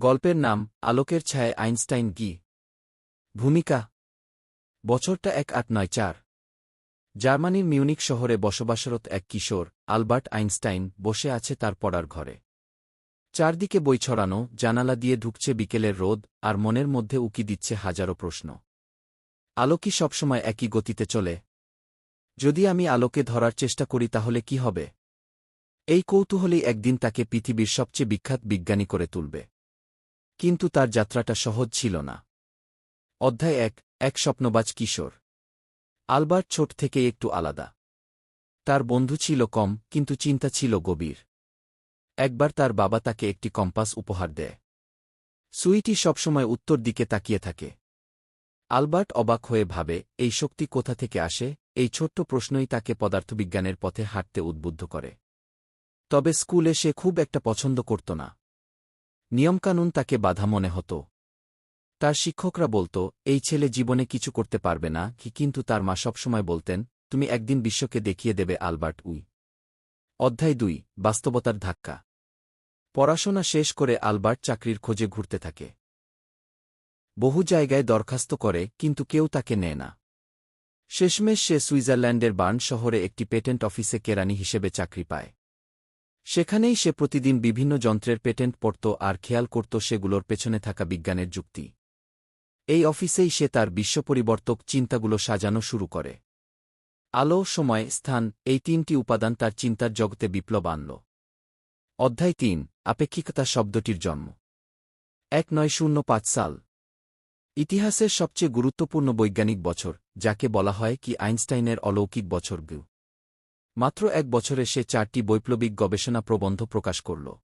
গল্পের নাম, আলোকের ছায় আইনস্টাইন গি। ভূমিকা, বছরটা এক আট নয় চার। জার্মানির মিউনিক শহরে বসবাসরত এক কিশোর, আলবার্ট আইনস্টাইন, বসে আছে তার পড়ার ঘরে। চারদিকে বই ছড়ানো, জানালা দিয়ে ঢুকছে বিকেলের রোদ, আর মনের মধ্যে উকি দিচ্ছে হাজারো প্রশ্ন। আলো কি সবসময় একই গতিতে চলে। যদি আমি আলোকে ধরার চেষ্টা করি তাহলে কি হবে? এই কৌতূহলেই একদিন তাকে পৃথিবীর সবচেয়ে বিখ্যাত বিজ্ঞানী করে তুলবে। কিন্তু তার যাত্রাটা সহজ ছিল না। অধ্যায় এক এক স্বপ্নবাজ কিশোর। আলবার্ট ছোট থেকে একটু আলাদা। তার বন্ধু ছিল কম, কিন্তু চিন্তা ছিল গভীর। একবার তার বাবা তাকে একটি কম্পাস উপহার দেয়। সুইটি সবসময় উত্তর দিকে তাকিয়ে থাকে। আলবার্ট অবাক হয়ে ভাবে, এই শক্তি কোথা থেকে আসে? এই ছোট্ট প্রশ্নই তাকে পদার্থবিজ্ঞানের পথে হাঁটতে উদ্বুদ্ধ করে। তবে স্কুলে সে খুব একটা পছন্দ করত না। নিয়মকানুন তাকে বাধা মনে হতো। তার শিক্ষকরা বলতো, এই ছেলে জীবনে কিছু করতে পারবে না, কি কিন্তু তার মা সবসময় বলতেন, তুমি একদিন বিশ্বকে দেখিয়ে দেবে আলবার্ট উই। অধ্যায় দুই, বাস্তবতার ধাক্কা। পড়াশোনা শেষ করে আলবার্ট চাকরির খোঁজে ঘুরতে থাকে। বহু জায়গায় দরখাস্ত করে, কিন্তু কেউ তাকে নেয় না। শেষমেশ সে সুইজারল্যান্ডের বার্ন শহরে একটি পেটেন্ট অফিসে কেরানি হিসেবে চাকরি পায়। সেখানেই সে প্রতিদিন বিভিন্ন যন্ত্রের পেটেন্ট পড়ত আর খেয়াল করত সেগুলোর পেছনে থাকা বিজ্ঞানের যুক্তি। এই অফিসেই সে তার বিশ্বপরিবর্তক চিন্তাগুলো সাজানো শুরু করে। আলো, সময়, স্থান এই তিনটি উপাদান তার চিন্তার জগতে বিপ্লব আনল। অধ্যায় তিন, আপেক্ষিকতা শব্দটির জন্ম। এক নয় শূন্য পাঁচ সাল। ইতিহাসের সবচেয়ে গুরুত্বপূর্ণ বৈজ্ঞানিক বছর, যাকে বলা হয় কি আইনস্টাইনের অলৌকিক বছর গু মাত্র এক বছরে সে চারটি বৈপ্লবিক গবেষণা প্রবন্ধ প্রকাশ করল।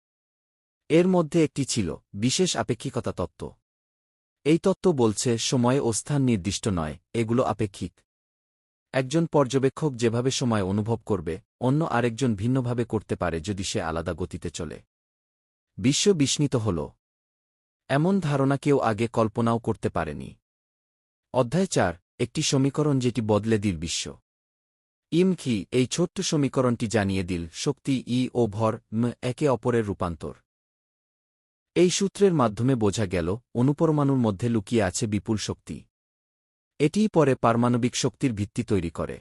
এর মধ্যে একটি ছিল, বিশেষ আপেক্ষিকতা তত্ত্ব। এই তত্ত্ব বলছে, সময় ও স্থান নির্দিষ্ট নয়, এগুলো আপেক্ষিক। একজন পর্যবেক্ষক যেভাবে সময় অনুভব করবে, অন্য আরেকজন ভিন্নভাবে করতে পারে যদি সে আলাদা গতিতে চলে। বিশ্ব বিস্মিত হল। এমন ধারণা কেউ আগে কল্পনাও করতে পারেনি। অধ্যায় চার, একটি সমীকরণ যেটি বদলে দিল বিশ্ব। ইমখি এই ছোট্ট সমীকরণটি জানিয়ে দিল শক্তি ই ও ভর ম একে অপরের রূপান্তর। এই সূত্রের মাধ্যমে বোঝা গেল, অনুপরমাণুর মধ্যে লুকিয়ে আছে বিপুল শক্তি। এটিই পরে পারমাণবিক শক্তির ভিত্তি তৈরি করে।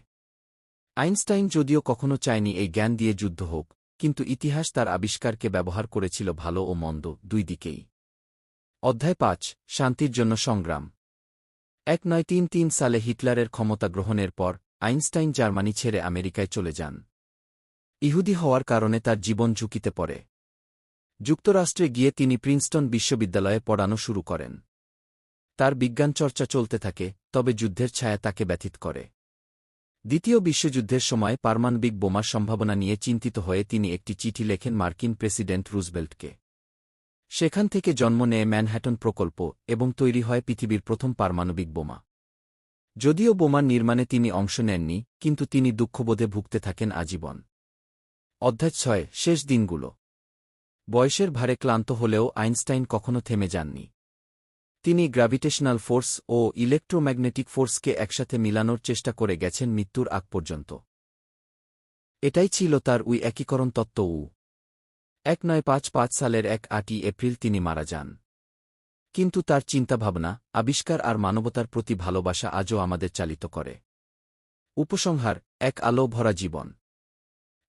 আইনস্টাইন যদিও কখনো চায়নি এই জ্ঞান দিয়ে যুদ্ধ হোক, কিন্তু ইতিহাস তার আবিষ্কারকে ব্যবহার করেছিল ভালো ও মন্দ দুই দিকেই। অধ্যায় পাঁচ, শান্তির জন্য সংগ্রাম। এক নয় তিন তিন সালে হিটলারের ক্ষমতা গ্রহণের পর আইনস্টাইন জার্মানি ছেড়ে আমেরিকায় চলে যান। ইহুদি হওয়ার কারণে তার জীবন ঝুঁকিতে পড়ে। যুক্তরাষ্ট্রে গিয়ে তিনি প্রিন্সটন বিশ্ববিদ্যালয়ে পড়ানো শুরু করেন। তার বিজ্ঞান চর্চা চলতে থাকে, তবে যুদ্ধের ছায়া তাকে ব্যথিত করে। দ্বিতীয় বিশ্বযুদ্ধের সময় পারমাণবিক বোমার সম্ভাবনা নিয়ে চিন্তিত হয়ে তিনি একটি চিঠি লেখেন মার্কিন প্রেসিডেন্ট রুজবেল্টকে। সেখান থেকে জন্ম নেয় ম্যানহ্যাটন প্রকল্প এবং তৈরি হয় পৃথিবীর প্রথম পারমাণবিক বোমা। যদিও বোমার নির্মাণে তিনি অংশ নেননি, কিন্তু তিনি দুঃখবোধে ভুগতে থাকেন আজীবন। অধ্যায় ছয়, শেষ দিনগুলো। বয়সের ভারে ক্লান্ত হলেও আইনস্টাইন কখনো থেমে যাননি। তিনি গ্র্যাভিটেশনাল ফোর্স ও ইলেকট্রোম্যাগনেটিক ফোর্সকে একসাথে মিলানোর চেষ্টা করে গেছেন মৃত্যুর আগ পর্যন্ত। এটাই ছিল তার উই একীকরণ তত্ত্ব উ। এক নয় পাঁচ পাঁচ সালের এক আটই এপ্রিল তিনি মারা যান। কিন্তু তার চিন্তাভাবনা, আবিষ্কার আর মানবতার প্রতি ভালোবাসা আজও আমাদের চালিত করে। উপসংহার, এক আলো ভরা জীবন।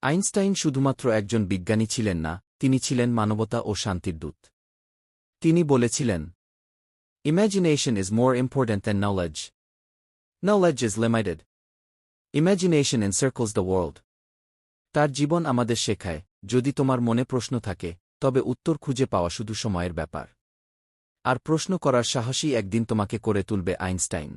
আইনস্টাইন শুধুমাত্র একজন বিজ্ঞানী ছিলেন না, তিনি ছিলেন মানবতা ও শান্তির দূত। তিনি বলেছিলেন imagination is more important than knowledge knowledge is limited imagination encircles the world তার জীবন আমাদের শেখায়, যদি তোমার মনে প্রশ্ন থাকে, তবে উত্তর খুঁজে পাওয়া শুধু সময়ের ব্যাপার। আর প্রশ্ন করার সাহসী একদিন তোমাকে করে তুলবে আইনস্টাইন।